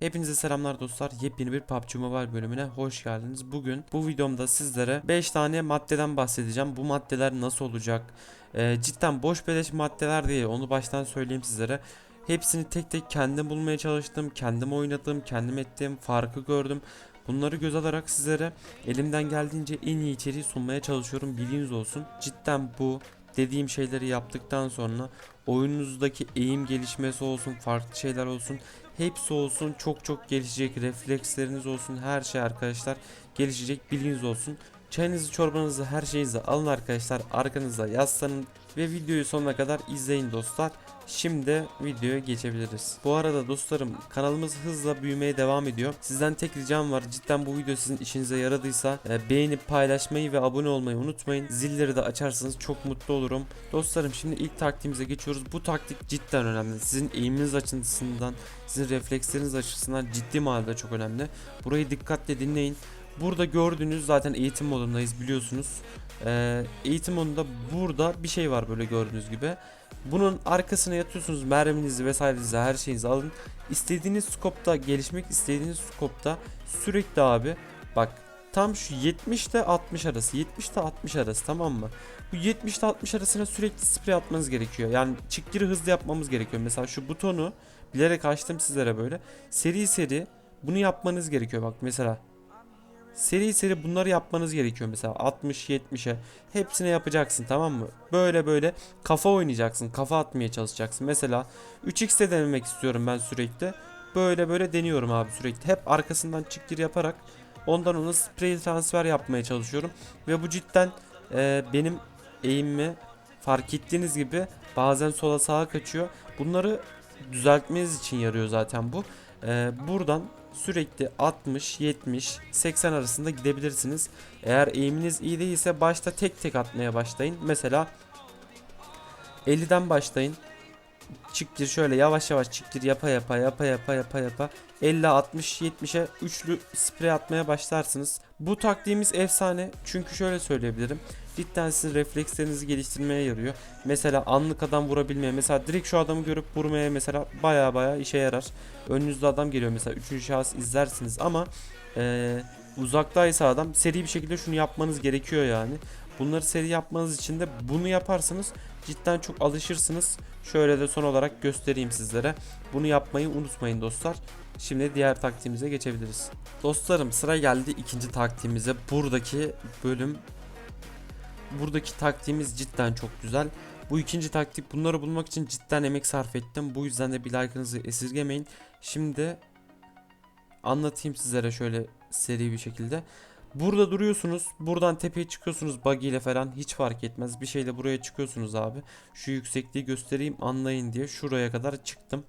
Hepinize selamlar dostlar. Yepyeni bir PUBG Mobile bölümüne hoş geldiniz. Bugün bu videomda sizlere 5 tane maddeden bahsedeceğim. Bu maddeler nasıl olacak? Ee, cidden boş beleş maddeler değil. Onu baştan söyleyeyim sizlere. Hepsini tek tek kendim bulmaya çalıştım. Kendim oynadım, kendim ettim, farkı gördüm. Bunları göz alarak sizlere elimden geldiğince en iyi içeriği sunmaya çalışıyorum. Bilginiz olsun. Cidden bu dediğim şeyleri yaptıktan sonra oyununuzdaki eğim gelişmesi olsun, farklı şeyler olsun. Hepsi olsun çok çok gelişecek. Refleksleriniz olsun her şey arkadaşlar gelişecek bilginiz olsun. Çayınızı çorbanızı her şeyinizi alın arkadaşlar. Arkanıza yaslanın ve videoyu sonuna kadar izleyin dostlar. Şimdi videoya geçebiliriz. Bu arada dostlarım kanalımız hızla büyümeye devam ediyor. Sizden tek ricam var. Cidden bu video sizin işinize yaradıysa e, beğenip paylaşmayı ve abone olmayı unutmayın. Zilleri de açarsanız çok mutlu olurum. Dostlarım şimdi ilk taktiğimize geçiyoruz. Bu taktik cidden önemli. Sizin eğiminiz açısından, sizin refleksleriniz açısından ciddi manada çok önemli. Burayı dikkatle dinleyin. Burada gördüğünüz zaten eğitim modundayız biliyorsunuz. Ee, eğitim modunda burada bir şey var böyle gördüğünüz gibi. Bunun arkasına yatıyorsunuz merminizi vesairenizi her şeyinizi alın. İstediğiniz skopta gelişmek istediğiniz skopta sürekli abi bak tam şu 70 ile 60 arası 70 ile 60 arası tamam mı? Bu 70 ile 60 arasına sürekli sprey atmanız gerekiyor. Yani çık hızlı yapmamız gerekiyor. Mesela şu butonu bilerek açtım sizlere böyle. Seri seri bunu yapmanız gerekiyor bak mesela. Seri seri bunları yapmanız gerekiyor mesela 60 70'e hepsine yapacaksın tamam mı? Böyle böyle kafa oynayacaksın. Kafa atmaya çalışacaksın. Mesela 3x'te denemek istiyorum ben sürekli. Böyle böyle deniyorum abi sürekli. Hep arkasından çık gir yaparak ondan ona spray transfer yapmaya çalışıyorum. Ve bu cidden e, benim eğimimi fark ettiğiniz gibi bazen sola sağa kaçıyor. Bunları düzeltmeniz için yarıyor zaten bu. E, buradan sürekli 60, 70, 80 arasında gidebilirsiniz. Eğer eğiminiz iyi değilse başta tek tek atmaya başlayın. Mesela 50'den başlayın. Çık gir şöyle yavaş yavaş çık gir yapa yapa yapa yapa yapa yapa 50 60 70'e üçlü sprey atmaya başlarsınız. Bu taktiğimiz efsane çünkü şöyle söyleyebilirim. Cidden sizin reflekslerinizi geliştirmeye yarıyor. Mesela anlık adam vurabilmeye mesela direkt şu adamı görüp vurmaya mesela baya baya işe yarar. Önünüzde adam geliyor mesela üçüncü şahıs izlersiniz ama eee, uzaktaysa adam seri bir şekilde şunu yapmanız gerekiyor yani. Bunları seri yapmanız için de bunu yaparsanız cidden çok alışırsınız. Şöyle de son olarak göstereyim sizlere. Bunu yapmayı unutmayın dostlar. Şimdi diğer taktiğimize geçebiliriz. Dostlarım sıra geldi ikinci taktiğimize. Buradaki bölüm buradaki taktiğimiz cidden çok güzel. Bu ikinci taktik bunları bulmak için cidden emek sarf ettim. Bu yüzden de bir like'ınızı esirgemeyin. Şimdi anlatayım sizlere şöyle seri bir şekilde. Burada duruyorsunuz. Buradan tepeye çıkıyorsunuz buggy ile falan hiç fark etmez. Bir şeyle buraya çıkıyorsunuz abi. Şu yüksekliği göstereyim anlayın diye şuraya kadar çıktım.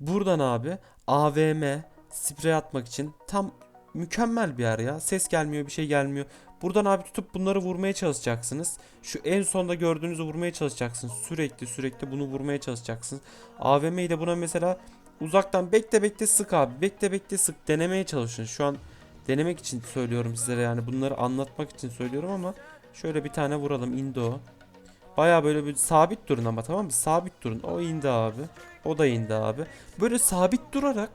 Buradan abi AVM sprey atmak için tam mükemmel bir yer ya. Ses gelmiyor, bir şey gelmiyor. Buradan abi tutup bunları vurmaya çalışacaksınız. Şu en sonda gördüğünüzü vurmaya çalışacaksınız. Sürekli sürekli bunu vurmaya çalışacaksınız. AVM'yi de buna mesela uzaktan bekle bekle sık abi. Bekle bekle sık denemeye çalışın. Şu an denemek için söylüyorum sizlere yani bunları anlatmak için söylüyorum ama şöyle bir tane vuralım indi o. Baya böyle bir sabit durun ama tamam mı? Sabit durun. O indi abi. O da indi abi. Böyle sabit durarak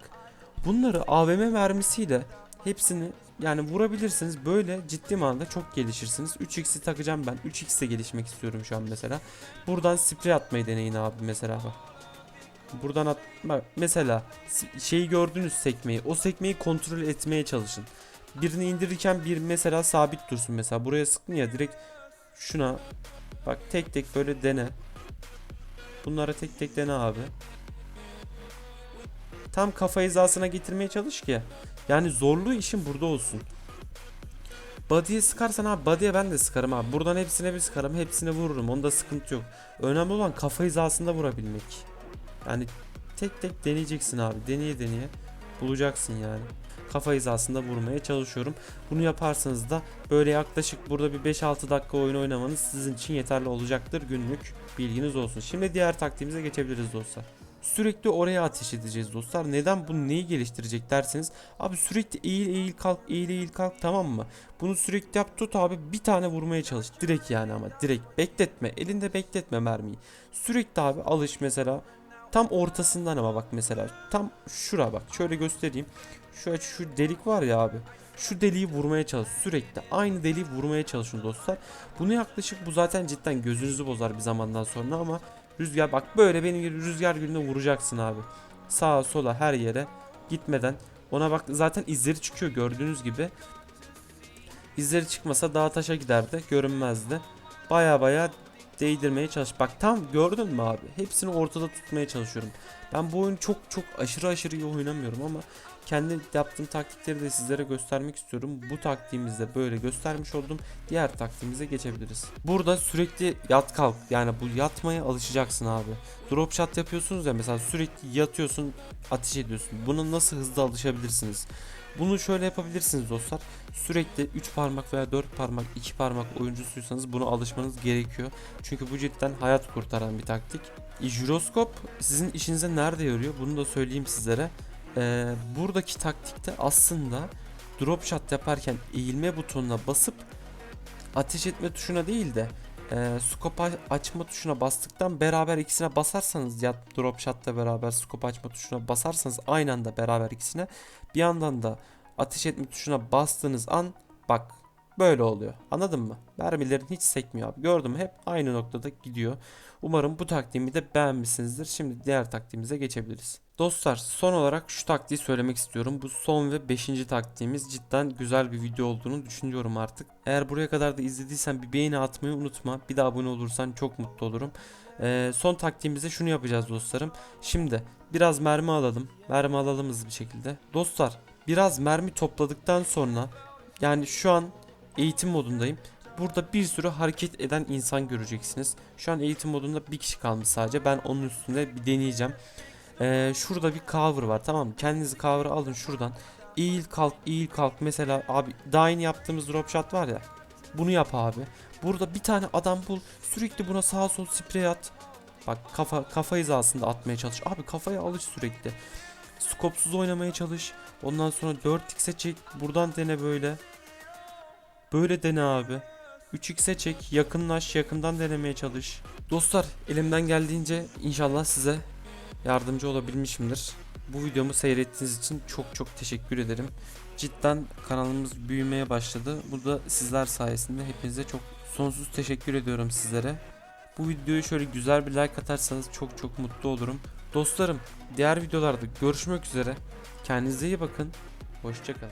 bunları AVM mermisiyle hepsini yani vurabilirsiniz. Böyle ciddi manada çok gelişirsiniz. 3x'i takacağım ben. 3x'e gelişmek istiyorum şu an mesela. Buradan sprey atmayı deneyin abi mesela bak. Buradan at bak mesela şeyi gördünüz sekmeyi. O sekmeyi kontrol etmeye çalışın. Birini indirirken bir mesela sabit dursun mesela. Buraya sıktın ya direkt şuna bak tek tek böyle dene. Bunlara tek tek dene abi. Tam kafa hizasına getirmeye çalış ki. Yani zorluğu işin burada olsun. Body'ye sıkarsan abi body'ye ben de sıkarım abi. Buradan hepsine bir sıkarım. Hepsine vururum. Onda sıkıntı yok. Önemli olan kafa hizasında vurabilmek. Yani tek tek deneyeceksin abi. Deneye deneye bulacaksın yani. Kafa hizasında vurmaya çalışıyorum. Bunu yaparsanız da böyle yaklaşık burada bir 5-6 dakika oyun oynamanız sizin için yeterli olacaktır günlük. Bilginiz olsun. Şimdi diğer taktiğimize geçebiliriz dostlar. Sürekli oraya ateş edeceğiz dostlar. Neden bunu neyi geliştirecek derseniz abi sürekli eğil eğil kalk eğil eğil kalk tamam mı? Bunu sürekli yap tut abi bir tane vurmaya çalış. Direkt yani ama direkt bekletme. Elinde bekletme mermiyi. Sürekli abi alış mesela Tam ortasından ama bak mesela. Tam şura bak. Şöyle göstereyim. Şu şu delik var ya abi. Şu deliği vurmaya çalış. Sürekli aynı deliği vurmaya çalışın dostlar. Bunu yaklaşık bu zaten cidden gözünüzü bozar bir zamandan sonra ama rüzgar bak böyle benim gibi rüzgar gülüne vuracaksın abi. Sağa sola her yere gitmeden. Ona bak zaten izleri çıkıyor gördüğünüz gibi. İzleri çıkmasa dağ taşa giderdi görünmezdi. Baya baya değdirmeye çalış. Bak tam gördün mü abi? Hepsini ortada tutmaya çalışıyorum. Ben bu oyunu çok çok aşırı aşırı iyi oynamıyorum ama kendi yaptığım taktikleri de sizlere göstermek istiyorum. Bu taktiğimizde böyle göstermiş oldum. Diğer taktiğimize geçebiliriz. Burada sürekli yat kalk yani bu yatmaya alışacaksın abi. Drop shot yapıyorsunuz ya mesela sürekli yatıyorsun ateş ediyorsun. Buna nasıl hızlı alışabilirsiniz? Bunu şöyle yapabilirsiniz dostlar. Sürekli 3 parmak veya 4 parmak, 2 parmak oyuncusuysanız buna alışmanız gerekiyor. Çünkü bu cidden hayat kurtaran bir taktik. E, Jiroskop sizin işinize nerede yarıyor? Bunu da söyleyeyim sizlere. Ee, buradaki taktikte aslında drop shot yaparken eğilme butonuna basıp ateş etme tuşuna değil de e, scope açma tuşuna bastıktan beraber ikisine basarsanız ya drop shot'la beraber scope açma tuşuna basarsanız aynı anda beraber ikisine bir yandan da ateş etme tuşuna bastığınız an bak böyle oluyor. Anladın mı? Mermilerin hiç sekmiyor abi. Gördün mü? Hep aynı noktada gidiyor. Umarım bu taktiğimi de beğenmişsinizdir. Şimdi diğer taktiğimize geçebiliriz. Dostlar son olarak şu taktiği söylemek istiyorum. Bu son ve 5. taktiğimiz cidden güzel bir video olduğunu düşünüyorum artık. Eğer buraya kadar da izlediysen bir beğeni atmayı unutma. Bir de abone olursan çok mutlu olurum. Ee, son taktiğimizde şunu yapacağız dostlarım. Şimdi biraz mermi alalım. Mermi alalım hızlı bir şekilde. Dostlar biraz mermi topladıktan sonra yani şu an eğitim modundayım. Burada bir sürü hareket eden insan göreceksiniz. Şu an eğitim modunda bir kişi kalmış sadece. Ben onun üstünde bir deneyeceğim. Ee, şurada bir cover var tamam mı? Kendinizi cover'a alın şuradan. Eğil kalk eğil kalk mesela abi daha yaptığımız drop shot var ya. Bunu yap abi. Burada bir tane adam bul. Sürekli buna sağa sol sprey at. Bak kafa kafa hizasında atmaya çalış. Abi kafaya alış sürekli. Skopsuz oynamaya çalış. Ondan sonra 4x'e çek. Buradan dene böyle. Böyle dene abi. 3x'e çek. Yakınlaş. Yakından denemeye çalış. Dostlar elimden geldiğince inşallah size yardımcı olabilmişimdir. Bu videomu seyrettiğiniz için çok çok teşekkür ederim. Cidden kanalımız büyümeye başladı. Bu da sizler sayesinde hepinize çok sonsuz teşekkür ediyorum sizlere. Bu videoyu şöyle güzel bir like atarsanız çok çok mutlu olurum. Dostlarım diğer videolarda görüşmek üzere. Kendinize iyi bakın. Hoşçakalın.